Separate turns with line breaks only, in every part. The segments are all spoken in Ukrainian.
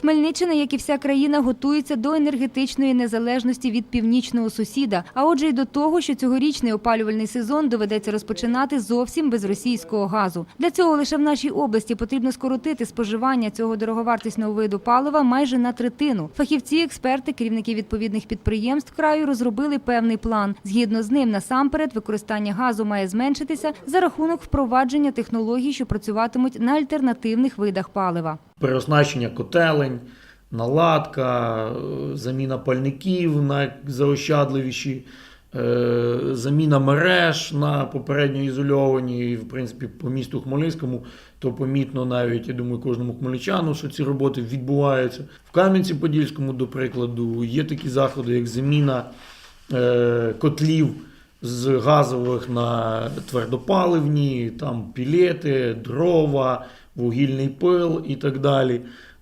Хмельниччина, як і вся країна, готується до енергетичної незалежності від північного сусіда. А отже, й до того, що цьогорічний опалювальний сезон доведеться розпочинати зовсім без російського газу. Для цього лише в нашій області потрібно скоротити споживання цього дороговартісного виду палива майже на третину. Фахівці, експерти, керівники відповідних підприємств краю розробили певний план. Згідно з ним, насамперед, використання газу має зменшитися за рахунок впровадження технологій, що працюватимуть на альтернативних видах палива.
Переоснащення котелень, наладка, е, заміна пальників на заощадливіші, е, заміна мереж на попередньо ізольовані. І, в принципі, по місту Хмельницькому, то помітно навіть, я думаю, кожному хмельничану, що ці роботи відбуваються. В Кам'янці-Подільському, до прикладу, є такі заходи, як заміна е, котлів з газових на твердопаливні, там пілети, дрова, вугільний пил і так далі.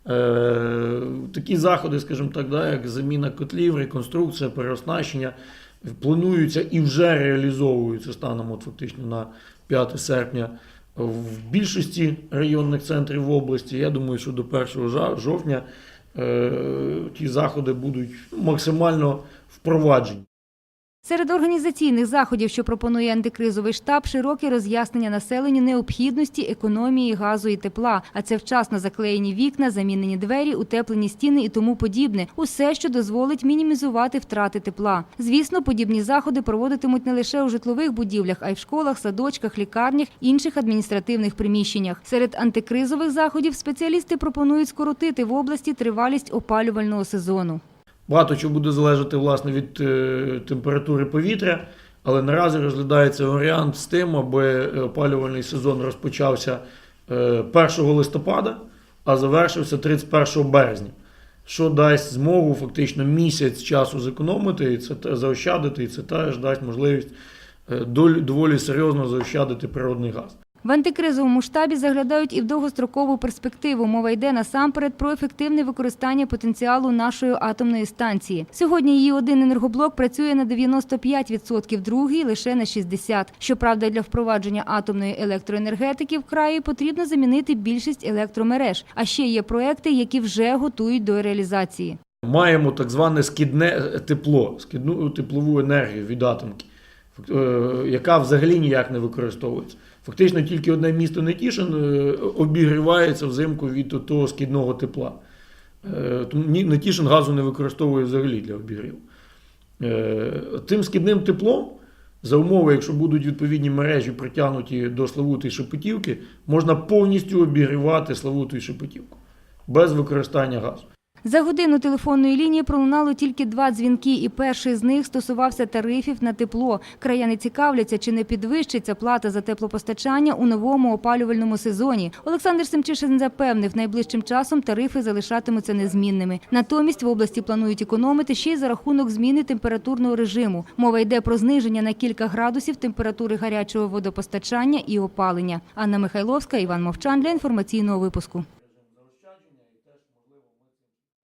Е, такі заходи, скажімо так, да, як заміна котлів, реконструкція, переоснащення, плануються і вже реалізовуються станом от фактично на 5 серпня в більшості районних центрів області. Я думаю, що до 1 жовтня е, ті заходи будуть максимально впроваджені.
Серед організаційних заходів, що пропонує антикризовий штаб, широке роз'яснення населенню необхідності економії газу і тепла, а це вчасно заклеєні вікна, замінені двері, утеплені стіни і тому подібне. Усе, що дозволить мінімізувати втрати тепла. Звісно, подібні заходи проводитимуть не лише у житлових будівлях, а й в школах, садочках, лікарнях, інших адміністративних приміщеннях. Серед антикризових заходів спеціалісти пропонують скоротити в області тривалість опалювального сезону.
Багато чого буде залежати власне від е, температури повітря, але наразі розглядається варіант з тим, аби опалювальний сезон розпочався е, 1 листопада, а завершився 31 березня, що дасть змогу фактично місяць часу зекономити і це заощадити, і це теж дасть можливість е, доволі серйозно заощадити природний газ.
В антикризовому штабі заглядають і в довгострокову перспективу. Мова йде насамперед про ефективне використання потенціалу нашої атомної станції. Сьогодні її один енергоблок працює на 95%, другий лише на 60%. Щоправда, для впровадження атомної електроенергетики в краї потрібно замінити більшість електромереж. А ще є проекти, які вже готують до реалізації.
Маємо так зване скидне тепло, скидну теплову енергію від атомки, яка взагалі ніяк не використовується. Фактично тільки одне місто Нетішин е, обігрівається взимку від того скидного тепла. Е, Тому Нетішин газу не використовує взагалі для обігріву. Е, Тим скидним теплом, за умови, якщо будуть відповідні мережі притягнуті до Славути і Шепетівки, можна повністю обігрівати Славуту і Шепетівку без використання газу.
За годину телефонної лінії пролунало тільки два дзвінки, і перший з них стосувався тарифів на тепло. Краяни цікавляться, чи не підвищиться плата за теплопостачання у новому опалювальному сезоні. Олександр Семчишин запевнив, найближчим часом тарифи залишатимуться незмінними. Натомість в області планують економити ще й за рахунок зміни температурного режиму. Мова йде про зниження на кілька градусів температури гарячого водопостачання і опалення. Анна Михайловська, Іван Мовчан для інформаційного випуску.